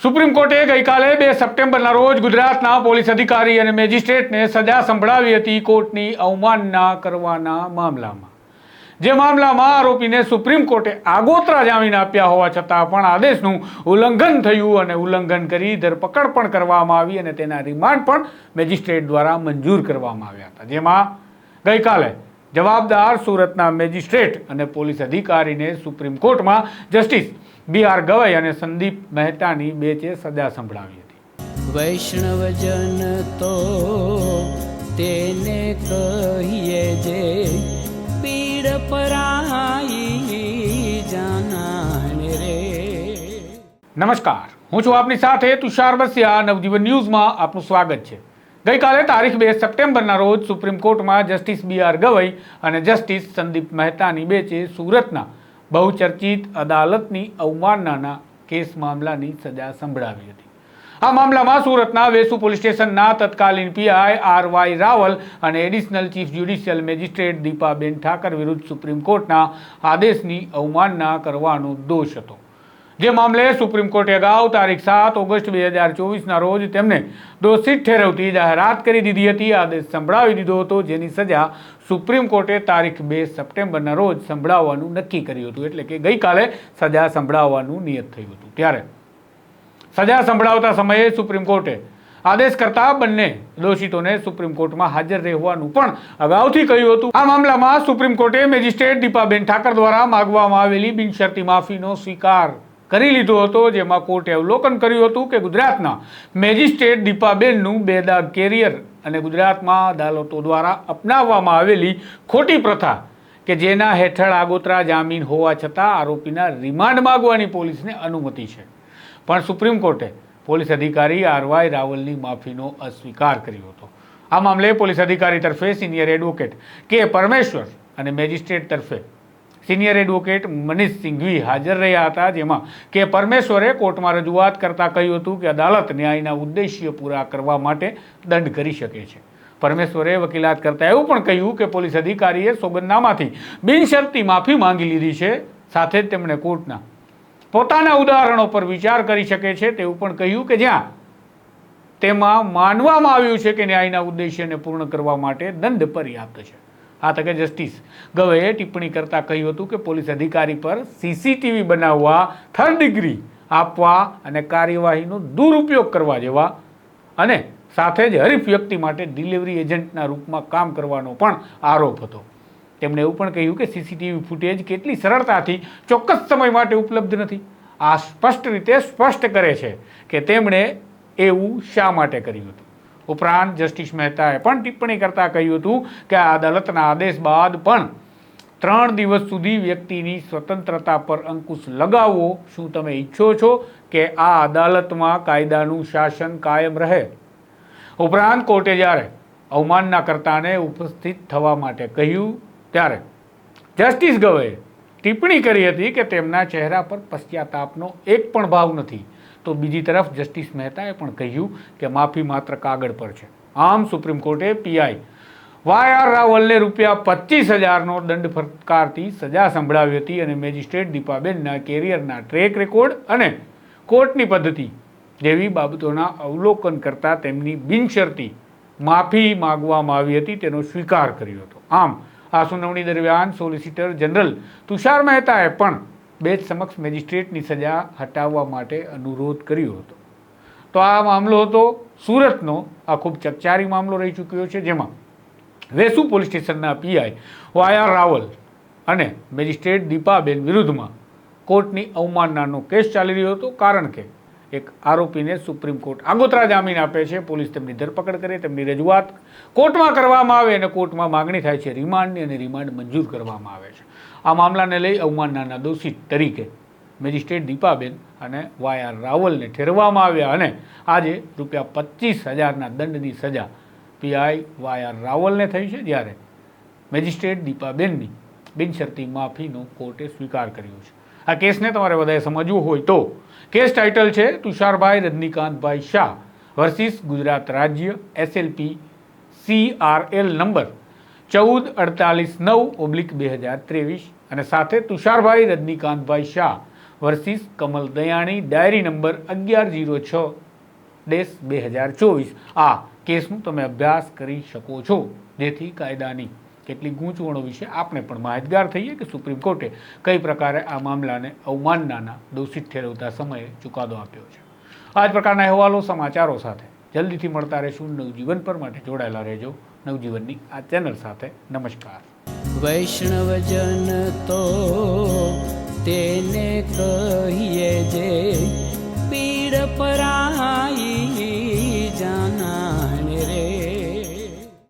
Supreme કોર્ટે ગઈકાલે બે સપ્ટેમ્બરના રોજ ગુજરાતના પોલીસ અધિકારી અને મેજિસ્ટ્રેટને સજા સંભળાવી હતી કોર્ટની અવમાનના કરવાના મામલામાં. જે મામલામાં આરોપીને સુપ્રીમ કોર્ટે આગોતરા જામીન આપ્યા હોવા છતાં પણ આદેશનું ઉલ્લંઘન થયું અને ઉલ્લંઘન કરી ધરપકડ પણ કરવામાં આવી અને તેના રિમાન્ડ પણ મેજિસ્ટ્રેટ દ્વારા મંજૂર કરવામાં આવ્યા હતા. જેમાં ગઈકાલે જવાબદાર સુરતના મેજિસ્ટ્રેટ અને પોલીસ અધિકારીને સુપ્રીમ કોર્ટમાં જસ્ટિસ બી આર ગવાઈ અને સંદીપ મહેતાની બેચે સજા સંભળાવી હતી. વૈષ્ણવજન તો તેને કહીએ જે પીડ પરાઈ જાનાને રે. નમસ્કાર હું છું આપની સાથે તુષાર બસિયા નવજીવન ન્યૂઝમાં આપનું સ્વાગત છે. ગઈકાલે તારીખ બે સપ્ટેમ્બરના રોજ સુપ્રીમ કોર્ટમાં જસ્ટિસ બી આર ગવઈ અને જસ્ટિસ સંદીપ મહેતાની બેચે સુરતના બહુચર્ચિત અદાલતની અવમાનનાના કેસ મામલાની સજા સંભળાવી હતી. આ મામલામાં સુરતના વેસુ પોલીસ સ્ટેશનના તત્કાલીન પીઆઈ આર વાય રાવલ અને additional chief judicial magistrate Dipaben Thakar વિરુદ્ધ સુપ્રીમ કોર્ટના આદેશની અવમાનના કરવાનો દોષ હતો. જે મામલે સુપ્રીમ કોર્ટે અગાઉ તારીખ સાત ઓગસ્ટ બે હજાર ચોવીસના રોજ તેમને દોષિત ઠેરવતી જાહેરાત કરી દીધી હતી. આદેશ સંભળાવી દીધો હતો, જેની સજા સુપ્રીમ કોર્ટે તારીખ બે સપ્ટેમ્બરના રોજ સંભળાવવાનું નક્કી કર્યું હતું. એટલે કે ગઈકાલે સજા સંભળાવવાનું નિયત થયું હતું. ત્યારે સજા સંભળાવતા સમયે સુપ્રીમ કોર્ટે આદેશ કરતા બંને દોષિતોને સુપ્રીમ કોર્ટમાં હાજર રહેવાનું પણ અગાઉથી કહ્યું હતું. આ મામલામાં સુપ્રીમ કોર્ટે મેજિસ્ટ્રેટ દીપાબેન ઠાકર દ્વારા માગવામાં આવેલી બિનશરતી માફીનો સ્વીકાર કરી લીધો હતો, જેમાં કોર્ટે અવલોકન કર્યું હતું કે ગુજરાતના મેજિસ્ટ્રેટ દીપાબેનનું બેદાગ કેરિયર અને ગુજરાતમાં અદાલતો દ્વારા અપનાવવામાં આવેલી ખોટી પ્રથા કે જેના હેઠળ આગોતરા જામીન હોવા છતાં આરોપીના રિમાન્ડ માગવાની પોલીસને અનુમતિ છે. પણ સુપ્રીમ કોર્ટે પોલીસ અધિકારી આરવાય રાવલની માફીનો અસ્વીકાર કર્યો હતો. આ મામલે પોલીસ અધિકારી તરફે સિનિયર એડવોકેટ કે પરમેશ્વર અને મેજિસ્ટ્રેટ તરફે સિનિયર એડવોકેટ મનીષ સિંઘવી હાજર રહ્યા હતા, જેમાં કે પરમેશ્વરે કોર્ટમાં રજૂઆત કરતાં કહ્યું હતું કે અદાલત ન્યાયના ઉદ્દેશ્ય પૂરા કરવા માટે દંડ કરી શકે છે. પરમેશ્વરે વકીલાત કરતાં એવું પણ કહ્યું કે પોલીસ અધિકારીએ સોગંદનામાથી બિનશરતી માફી માંગી લીધી છે, સાથે જ તેમણે કોર્ટના પોતાના ઉદાહરણો પર વિચાર કરી શકે છે તેવું પણ કહ્યું કે જ્યાં તેમાં માનવામાં આવ્યું છે કે ન્યાયના ઉદ્દેશ્યને પૂર્ણ કરવા માટે દંડ પર્યાપ્ત છે. આ તકે જસ્ટિસ ગવેએ ટિપ્પણી કરતા કહ્યું હતું કે પોલીસ અધિકારી પર સીસીટીવી બનાવવા થર્ડ ડિગ્રી આપવા અને કાર્યવાહીનો દુરુપયોગ કરવા જેવા અને સાથે જ હરીફ વ્યક્તિ માટે ડિલિવરી એજન્ટના રૂપમાં કામ કરવાનો પણ આરોપ હતો. તેમણે એવું પણ કહ્યું કે સીસીટીવી ફૂટેજ કેટલી સરળતાથી ચોક્કસ સમય માટે ઉપલબ્ધ નથી. આ સ્પષ્ટ રીતે સ્પષ્ટ કરે છે કે તેમણે એવું શા માટે કર્યું હતું? ઉપરાંત જસ્ટિસ મહેતાએ પણ ટિપ્પણી કરતાં કહ્યું હતું કે આ અદાલતના આદેશ બાદ પણ ત્રણ દિવસ સુધી વ્યક્તિની સ્વતંત્રતા પર અંકુશ લગાવવો શું તમે ઈચ્છો છો કે આ અદાલતમાં કાયદાનું શાસન કાયમ રહે? ઉપરાંત કોર્ટે જ્યારે અવમાનના કર્તાને ઉપસ્થિત થવા માટે કહ્યું, ત્યારે જસ્ટિસ ગવે ટિપ્પણી કરી હતી કે તેમના ચહેરા પર પશ્ચાતાપનો એક પણ ભાવ નથી. તો બીજી તરફ જસ્ટિસ મહેતાએ પણ કહ્યું કે માફી માત્ર કાગળ પર છે. આમ સુપ્રીમ કોર્ટે પીઆઈ વાય આર રાવલને રૂપિયા પચીસ હજારનો દંડ ફટકારતી સજા સંભળાવી હતી અને મેજિસ્ટ્રેટ દીપાબેનના કેરિયરના ટ્રેક રેકોર્ડ અને કોર્ટની પદ્ધતિ જેવી બાબતોના અવલોકન કરતાં તેમની બિનશરતી માફી માગવામાં આવી હતી તેનો સ્વીકાર કર્યો હતો. આમ, આ સુનાવણી દરમિયાન સોલિસિટર જનરલ તુષાર મહેતાએ પણ બેચ સમક્ષ મેજિસ્ટ્રેટની સજા હટાવવા માટે અનુરોધ કર્યો હતો. તો આ મામલો હતો સુરતનો. આ ખૂબ ચકચારી મામલો રહી ચૂક્યો છે જેમાં વેસુ પોલીસ સ્ટેશનના પીઆઈ વાયા રાવલ અને મેજિસ્ટ્રેટ દીપાબેન વિરુદ્ધમાં કોર્ટની અવમાનનાનો કેસ ચાલી રહ્યો હતો. કારણ કે એક આરોપીને સુપ્રીમ કોર્ટ આગોતરા જામીન આપે છે. પોલીસ તેમની ધરપકડ કરે, તેમની રજૂઆત કોર્ટમાં કરવામાં આવે અને કોર્ટમાં માગણી થાય છે. રિમાન્ડની અને રિમાન્ડ મંજૂર કરવામાં આવે છે. આ મામલાને લઈ અવમાનનાના દોષિત તરીકે મેજિસ્ટ્રેટ દીપાબેન અને વાય આર રાવલને ઠેરવવામાં આવ્યા અને આજે રૂપિયા પચીસ હજારના દંડની સજા પીઆઈ વાય આર રાવલને થઈ છે જ્યારે મેજિસ્ટ્રેટ દીપાબેનની બિનશરતી માફીનો કોર્ટે સ્વીકાર કર્યો છે. આ કેસને તમારે બધાએ સમજવું હોય તો કેસ ટાઇટલ છે તુષારભાઈ રજનીકાંતભાઈ શાહ વર્સિસ ગુજરાત રાજ્ય SLP C R L number ચૌદ અડતાલીસ નવ ઓબ્લિક બે હજાર ત્રેવીસ અને સાથે Tusharbhai Rajnikantbhai Shah versus Kamal Dayani diary number અગિયાર જીરો છ ડેસ બે હજાર ચોવીસ. આ કેસનું તમે અભ્યાસ કરી શકો છો. જેથી કાયદાની કેટલીક ગૂંચવણો વિશે આપણે પણ માહિતગાર થઈએ કે સુપ્રીમ કોર્ટે કઈ પ્રકારે આ મામલાને અવમાનનાના દોષિત ઠેરવતા સમયે ચુકાદો આપ્યો છે. આ જ પ્રકારના અહેવાલો સમાચારો સાથે જલ્દીથી મળતા રહેશું. નવજીવન પર માટે જોડાયેલા રહેજો. નવજીવનની આ ચેનલ સાથે નમસ્કાર. વૈષ્ણવજન તો તેને કર